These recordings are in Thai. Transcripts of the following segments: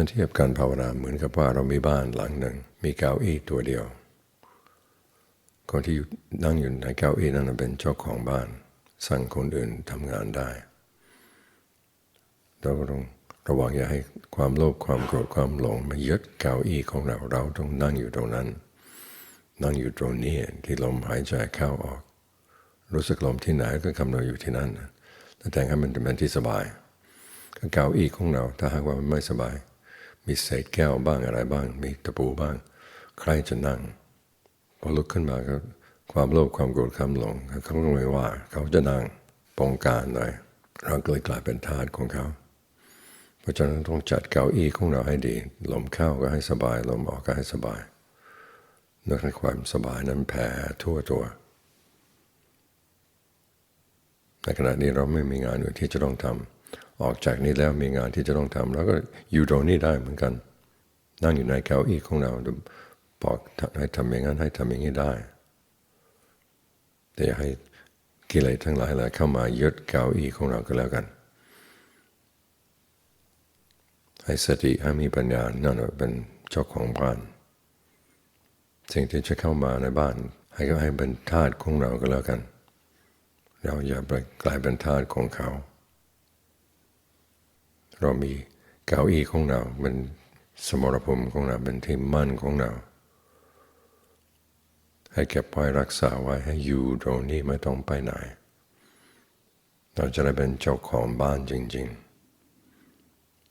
ถ้าเทียบการภาวนาเหมือนกับว่าเรามีบ้านหลังหนึ่ง มีเก้าอี้ตัวเดียว คนที่นั่งอยู่ในเก้าอี้นั้นเป็นเจ้าของบ้าน สั่งคนอื่นทำงานได้เราก็ต้องระวังอย่าให้ความโลภความโกรธความหลงมายึดเก้าอี้ของเราเราต้องนั่งอยู่ตรงนั้น นั่งอยู่ตรงนี้ที่ลมหายใจเข้าออก รู้สึกลมที่ไหนก็กำหนดอยู่ที่นั่นแต่แต่งให้มันเป็นที่สบายเก้าอี้ของเราถ้าหากว่ามันไม่สบาย มีเศษแก้วบ้างอะไรบ้าง มีตะปูบ้าง ใครจะนั่ง พอลุกขึ้นมาก็ความโลภความโกรธความหลงเขาก็ไม่ว่า เขาจะนั่งปองการหน่อยเราก็เลยกลายเป็นทาสของเขา เพราะฉะนั้นต้องจัดเก้าอี้ของเราให้ดี ลมเข้าก็ให้สบาย ลมออกก็ให้สบายนึกให้ความสบายนั้นแผ่ทั่วตัว ในขณะนี้เราไม่มีงานอื่นที่จะต้องทำ ออกจากนี้แล้วมีงานที่จะต้องทำแล้วก็อยู่ตรงนี้ได้เหมือนกัน นั่งอยู่ในเก้าอี้ของเราบอกให้ทำอย่างนั้นให้ทำอย่างนี้ได้ แต่อย่าให้กิเลสทั้งหลายแหละเข้ามายึดเก้าอี้ของเราก็แล้วกัน ให้สติให้มีปัญญานั่นเป็นเจ้าของบ้าน สิ่งที่จะเข้ามาในบ้าน ให้ก็ให้เป็นทาสของเราก็แล้วกัน เราอย่าไปกลายเป็นทาสของเขา เรามีเก้าอี้ของเราเป็นสมรภูมิของเราเป็นที่มั่นของเรา ให้เก็บไว้รักษาไว้ให้อยู่ตรงนี้ไม่ต้องไปไหน เราจะได้เป็นเจ้าของบ้านจริง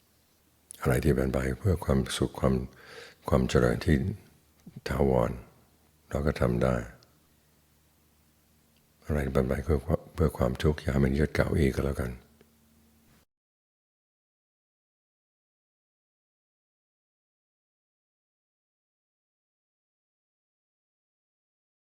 ๆ อะไรที่เป็นไปเพื่อความสุขความความเจริญที่ถาวรเราก็ทำได้ อะไรเป็นไปเพื่อเพื่อความทุกข์อย่ามันยึดเก่าอีกก็แล้วกัน